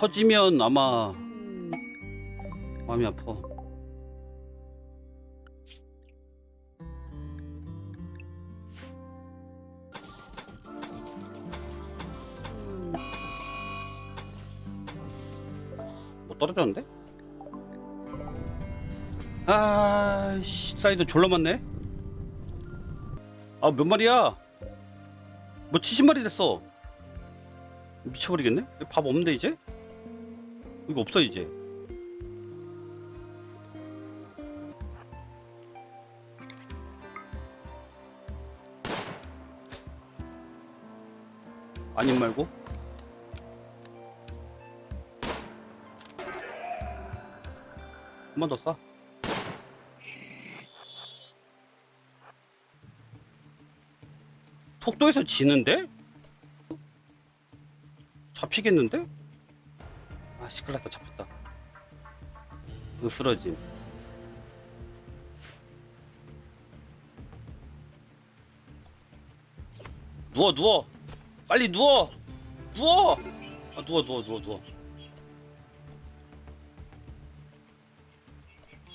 터지면 아마 마음이 아파. 뭐 떨어졌는데? 아 씨 사이드 졸라 많네. 아 몇 마리야? 뭐 70마리 됐어. 미쳐버리겠네? 밥 없는데 이제? 이거 없어 이제. 아님 말고? 한 번 더 쏴. 속도에서 지는데? 잡히겠는데? 아 시끌났다 잡혔다. 으스러짐. 누워 누워. 빨리 누워. 누워. 아 누워 누워 누워 누워.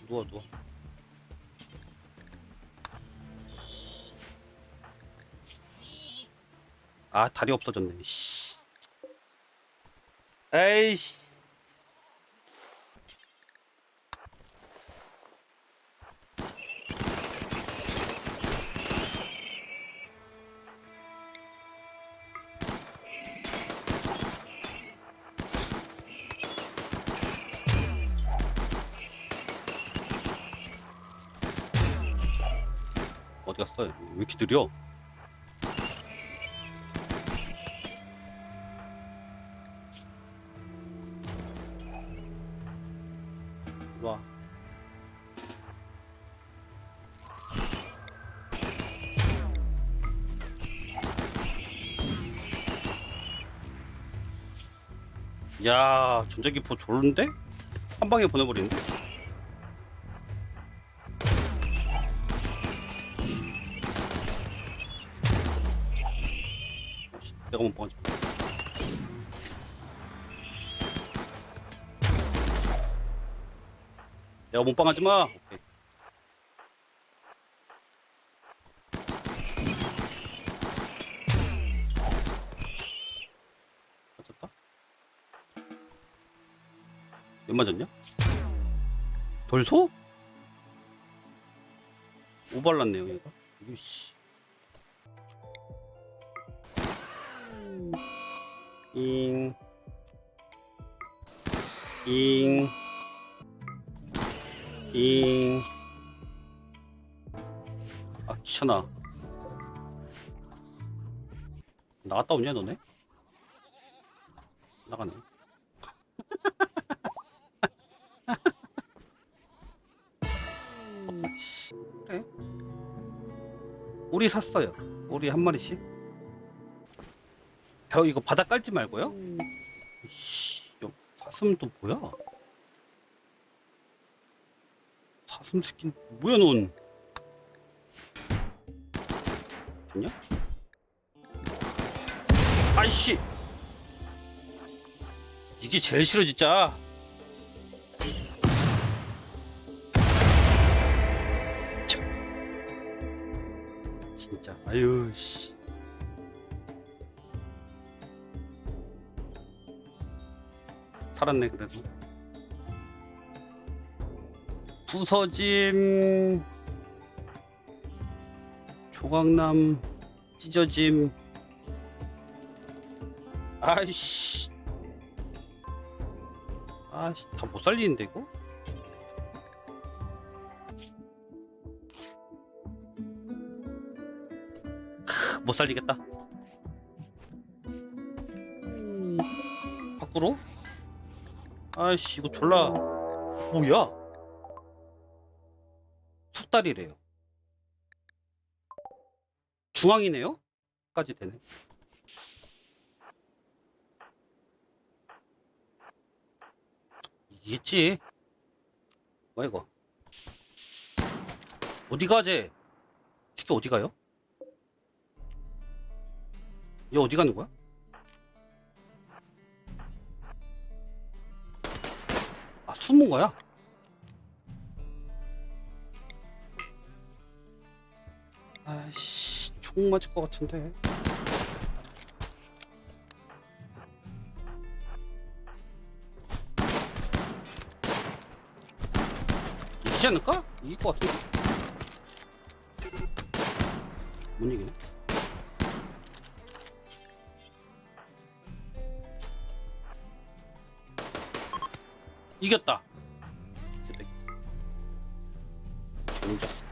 누워 누워. 아 다리 없어졌네. 씨. 에이씨 어디 갔어? 왜 이렇게 느려? 와. 야, 전자기포 좋은데? 한 방에 보내버리는데? 못 봐가지고. 내가 몸빵하지 마. 오케이. 맞췄다? 몇 맞았냐? 돌소? 오발났네요 얘가. 이씨. 잉. 잉. 잉. 아, 귀찮아. 나갔다 오냐, 너네? 나가네. 씨, 그래. 오리 샀어요. 오리 한 마리씩. 벼 이거 바닥 깔지 말고요. 씨, 여- 사슴도 뭐야? 사슴 스킨 뭐야 넌? 됐냐? 아이씨 이게 제일 싫어 진짜 참. 진짜 아유 씨 살았네 그래도. 부서짐 조각남 찢어짐. 아이씨. 아이씨 다 못 살리는데 이거? 크, 못 살리겠다. 밖으로 아이씨 이거 졸라 뭐야 숙달이래요. 중앙이네요? 까지 되네. 이겠지. 뭐야 이거? 어디 가재? 특히 어디 가요? 얘 어디 가는 거야? 숨은 거야? 아이씨, 총 맞을 것 같은데. 이기지 않을까? 이길 것 같은데? 못 이기네. 이겼다. 됐다. 경자스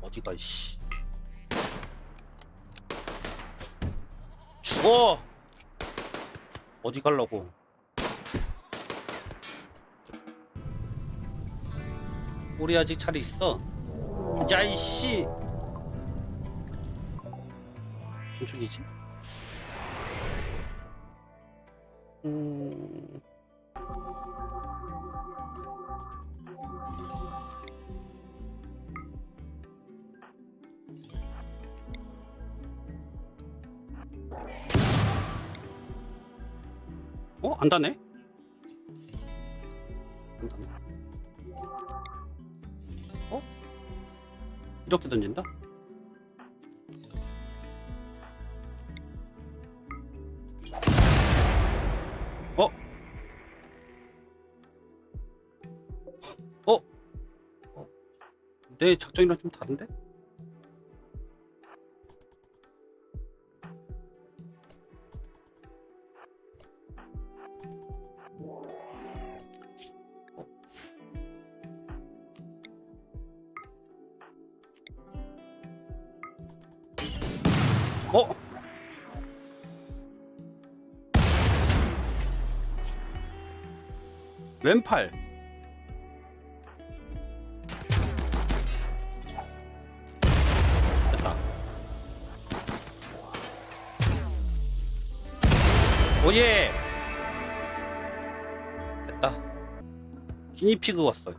어디가 씨. 죽어. 어디 갈라고? 우리 아직 잘 있어. 야 이씨. 저쪽이지? 음. 안 다네? 안 다네. 어? 이렇게 던진다? 어? 어? 어? 내 작전이랑 좀 다른데? 어? 왼팔. 됐다. 오예. 됐다. 기니피그 왔어요.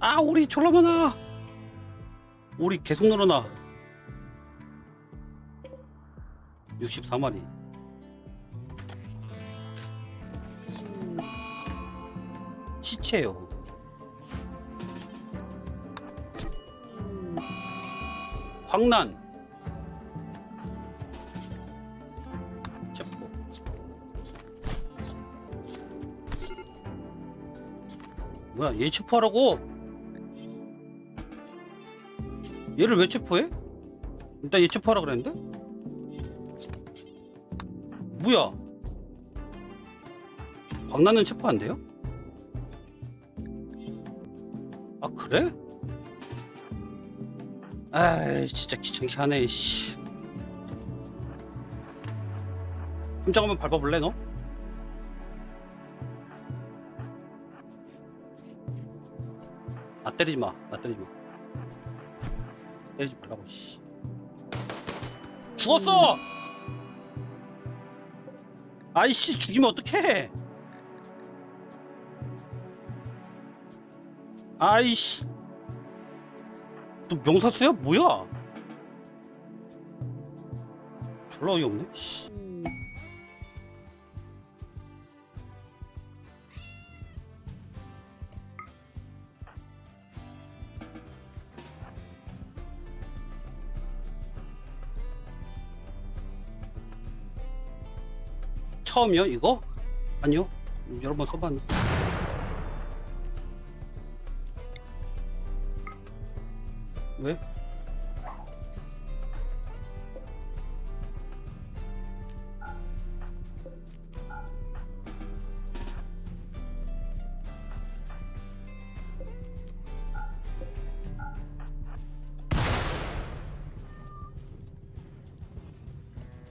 아 우리 졸라 많아 우리 계속 늘어나. 64마리 시체요. 광란 뭐야 얘 체포하라고 얘를 왜 체포해? 일단 얘 체포하라 그랬는데? 뭐야? 광란은 체포 안 돼요? 아 그래? 아이 진짜 귀찮게 하네 씨. 꼼짝 한번 밟아볼래 너? 나 때리지 마. 나 때리지 마. 때리지 말라고 씨. 죽었어! 아이씨 죽이면 어떡해 아이씨 너 명사수야 뭐야 졸라 어이없네 씨. 처음이요 이거? 아니요 여러 번 써봤는데 왜?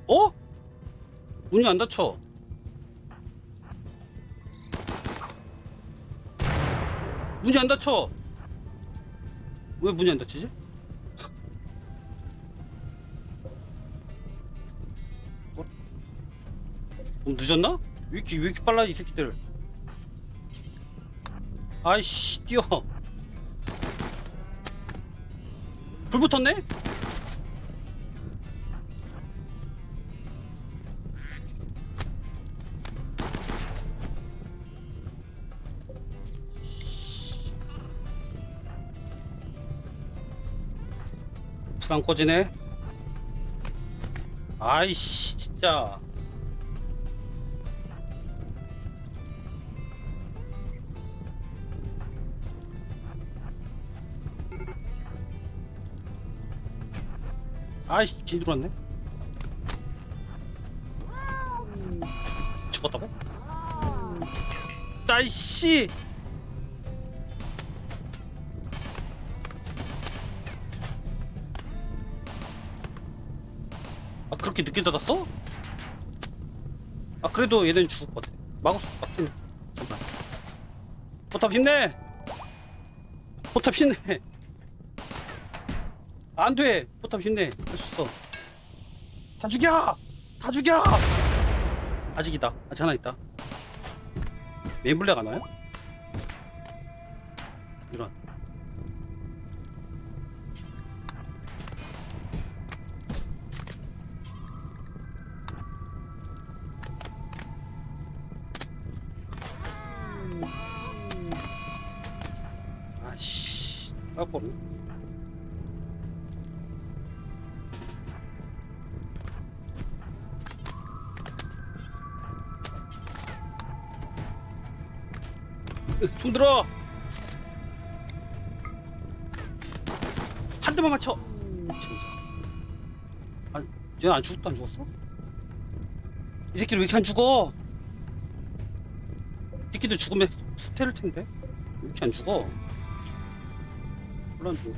어? 문이 안 닫혀. 문이 안 닫혀. 왜 문이 안 닫히지? 어? 너무 늦었나? 왜 이렇게 왜 이렇게 빨라 이 새끼들? 아이씨 뛰어. 불 붙었네? 안 꺼지네. 아이씨 진짜. 아이씨 길 들어왔네. 죽었다고? 아이씨 그렇게 늦게 닫았어? 아 그래도 얘는 죽을 것 같아. 수 없네 잠깐 포탑 힘내! 포탑 힘내! 안돼! 포탑 힘내! 할 수 있어. 다 죽여! 다 죽여! 아직이다. 아직 하나 있다. 안 와요? 이런 아씨 깜빡 총 들어! 한 대만 맞춰! 아니 쟤는 안 죽었도 안 죽었어? 이 새끼를 왜 이렇게 안 죽어? 이 새끼들 죽으면 후퇴를 텐데? 왜 이렇게 안 죽어 몰라 죽어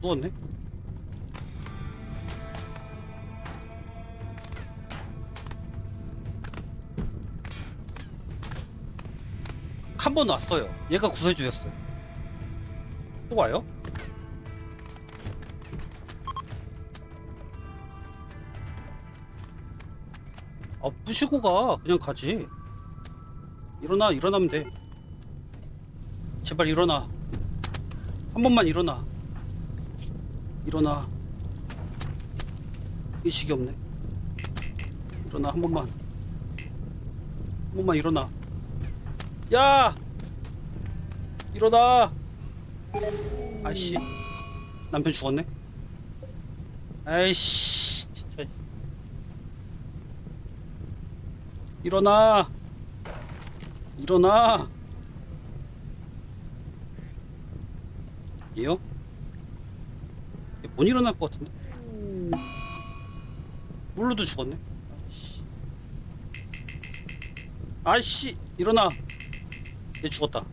누웠네 한 번 왔어요. 얘가 구해주셨어요. 또 와요? 아, 부시고 가. 그냥 가지. 일어나, 일어나면 돼. 제발 일어나. 한 번만 일어나. 일어나. 의식이 없네. 일어나, 한 번만. 한 번만 일어나. 야! 일어나! 아이씨. 남편 죽었네? 아이씨, 진짜. 씨. 일어나! 일어나! 얘요? 얘못 일어날 것 같은데? 물로도 죽었네? 아이씨. 일어나! 얘 죽었다.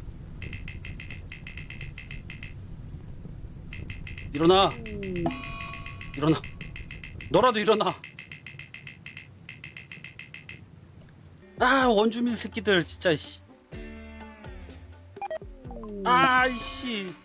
일어나. 일어나. 너라도 일어나. 아 원주민 새끼들 진짜 씨. 아이씨.